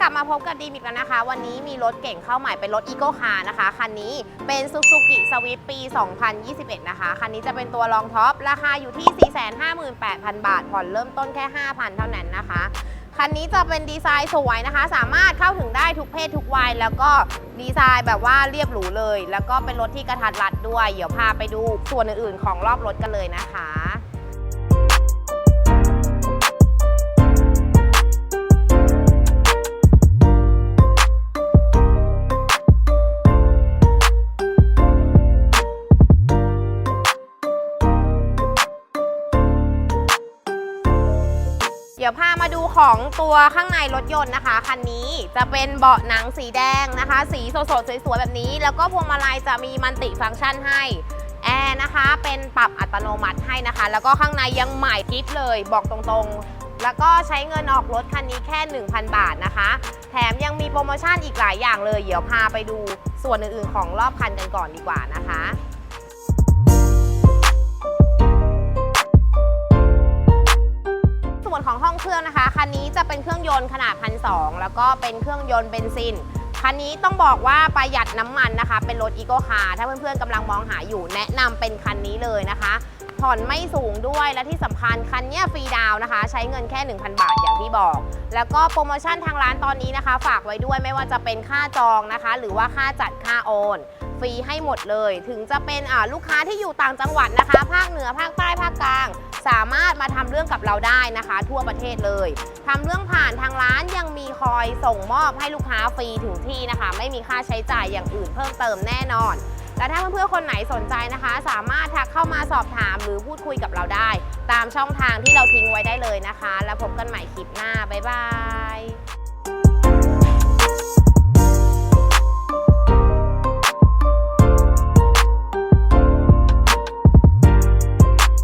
กลับมาพบกับดีมอีกแล้วนะคะ วันนี้มีรถเก่งเข้าใหม่เป็นรถอีโก้คาร์นะคะ คันนี้เป็น Suzuki Swift ปี 2021 นะคะ คันนี้จะเป็นตัวรองท็อป ราคาอยู่ที่ 458,000 บาท ผ่อนเริ่มต้นแค่ 5,000 เท่านั้นนะคะ คันนี้จะเป็นดีไซน์สวยนะคะ สามารถเข้าถึงได้ทุกเพศทุกวัย แล้วก็ดีไซน์แบบว่าเรียบหรูเลย แล้วก็เป็นรถที่กระทัดรัดด้วย เดี๋ยวพาไปดูส่วนอื่นๆของรอบรถกันเลยนะคะ เดี๋ยวพามาดูของตัวข้างในรถยนต์นะคะ คันนี้จะเป็นเบาะหนังสีแดงนะคะ สีสดๆสวยๆแบบนี้ แล้วก็พวงมาลัยจะมีมันติฟังก์ชันให้แอร์นะคะ เป็นปรับอัตโนมัติให้นะคะ แล้วก็ข้างในยังใหม่กิฟเลยบอกตรงๆ แล้วก็ใช้เงินออกรถคันนี้แค่ 1,000 บาทนะคะ แถมยังมีโปรโมชั่นอีกหลายอย่างเลย เดี๋ยวพาไปดูส่วนอื่นๆของรอบคันกันก่อนดีกว่านะคะ รื่องนะคะ คันนี้จะเป็นเครื่องยนต์ขนาดพันสแล้วก็เป็นเครื่องยนต์เบนซิน คันนี้ต้องบอกว่าประหยัดน้ำมันนะคะ เป็นรถอีโกคาร์ถ้าเพื่อนๆกำลังมองหาอยู่แนะนำเป็นคันนี้เลยนะคะ ผ่อนไม่สูงด้วยและที่สำคัญคันเนี้ยฟรีดาวนะคะ ใช้เงินแค่ 1,000 บาทอย่างที่บอก แล้วก็โปรโมชั่นทางร้านตอนนี้นะคะ ฝากไว้ด้วยไม่ว่าจะเป็นค่าจองนะคะ หรือว่าค่าจัดค่าโอนฟรีให้หมดเลย ถึงจะเป็นอ่าลูกค้าที่อยู่ต่างจังหวัดนะคะ ภาคเหนือภาคใต้ภาคกลาง สามารถมาทำเรื่องกับเราได้นะคะ ทั่วประเทศเลยทำเรื่องผ่านทางร้านยังมีคอยส่งมอบให้ลูกค้าฟรีถึงที่นะคะ ไม่มีค่าใช้จ่ายอย่างอื่นเพิ่มเติมแน่นอน และถ้าเพื่อนๆคนไหนสนใจนะคะ สามารถทักเข้ามาสอบถามหรือพูดคุยกับเราได้ ตามช่องทางที่เราทิ้งไว้ได้เลยนะคะ แล้วพบกันใหม่คลิปหน้าบ๊ายบาย